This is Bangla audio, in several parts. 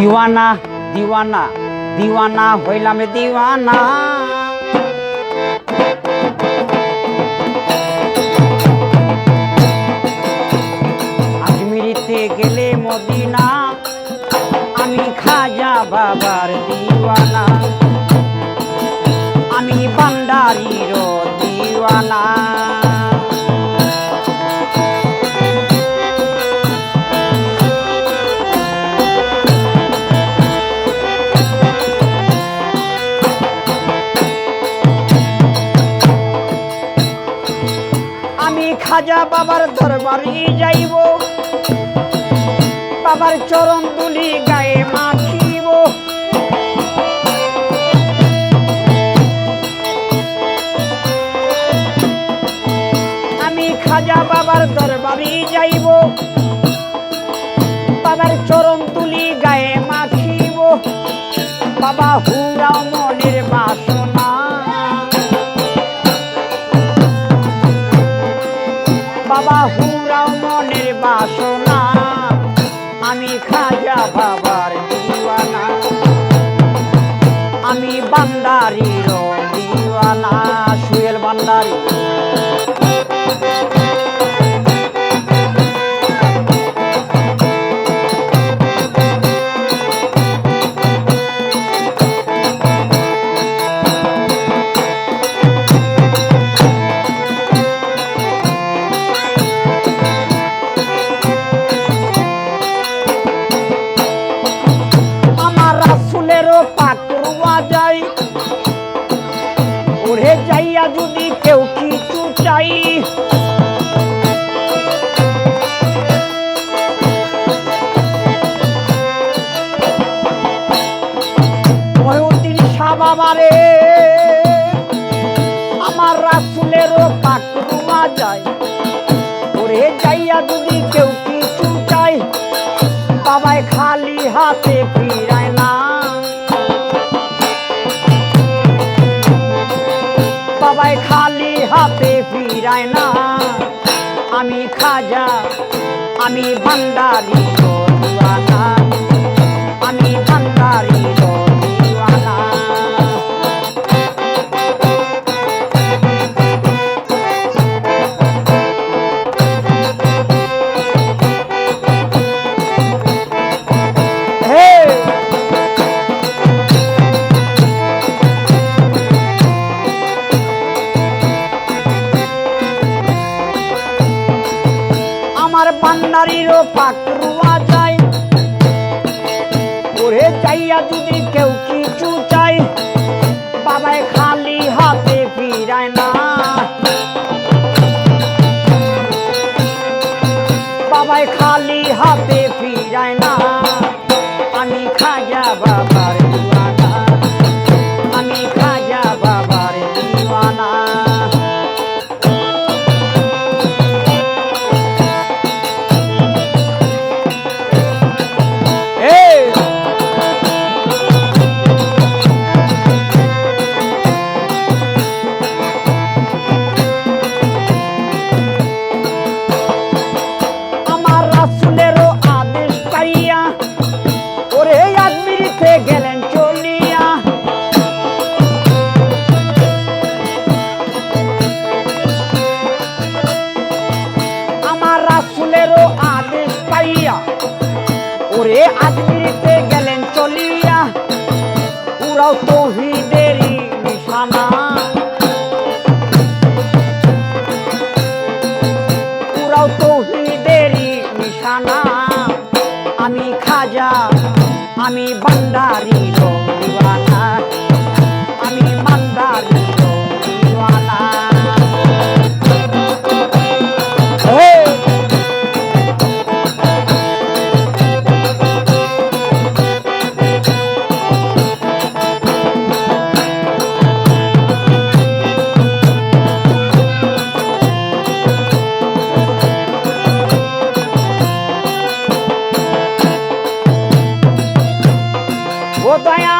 দিওয়ানা দিওয়ানা দিওয়ানা, হইলাম দিওয়ানা। আজমিরিতে গেলে মদিনা, আমি খাজা বাবার দিওয়ানা। আমি বান্ডারির দিওয়ানা। খাজা বাবার দরবারে যাইব। বাবার চরণ তুলি গায়ে মাখিব। আমি খাজা বাবার দরবারে যাইব। বাবার চরণ তুলি গায়ে মাখিব। বাবা হুরাও মনের বাসনা বাবা হুরাও মনের বাসনা। আমি খাজা বাবার শাহ বাবারে আমার রাসুলেরও যায়। যাইয়া যদি কেউ কিছু চাই বাবাই খালি হাতে ফিরায় না। খালি ফিরায় না। আমি খাজা আমি ভান্ডারি। ফিরায় না উড়াও তৌহিদেরই নিশানা। ও দয়াল।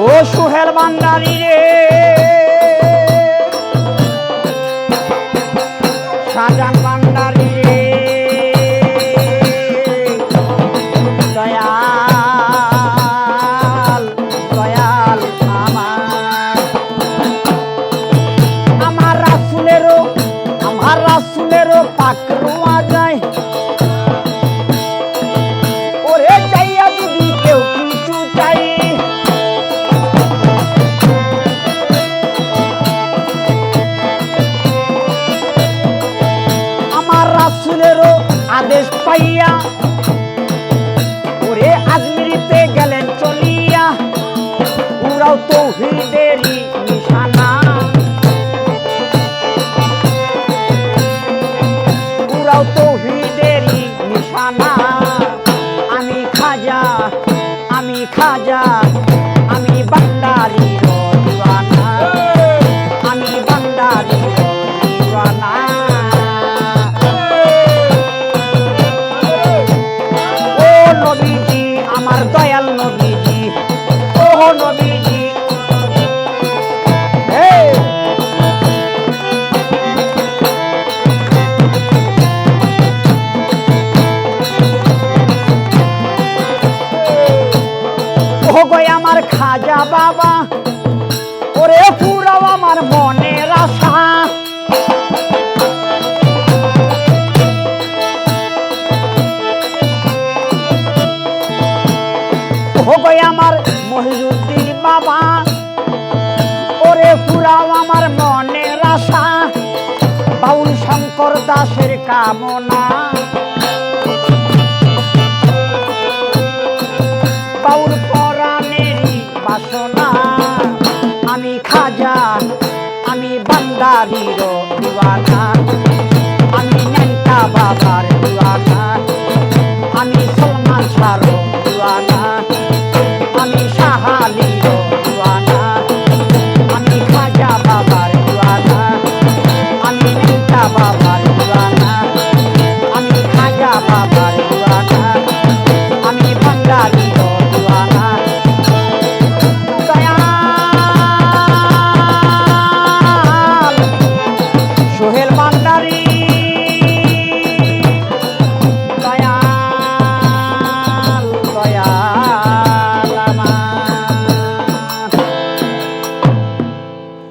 ও সুহেল বান্দারি রে শাহজাহান বান্দারি রে। রাসুলেরও আদেশ পাইয়া ওরে আজমিরিতে গেলেন চলিয়া। উড়াও তৌহিদেরই নিশানা। উড়াও তৌহিদেরই আমার খাজা বাবা, ওরে পুরাও আমার মনের আশা। ও আমার মহিজুদ্দিন বাবা, ওরে পুরাও আমার মনের আশা। বাউল শঙ্কর দাসের কামনা। বাউল আমি খাজা আমি বান্দারির দিওয়ানা।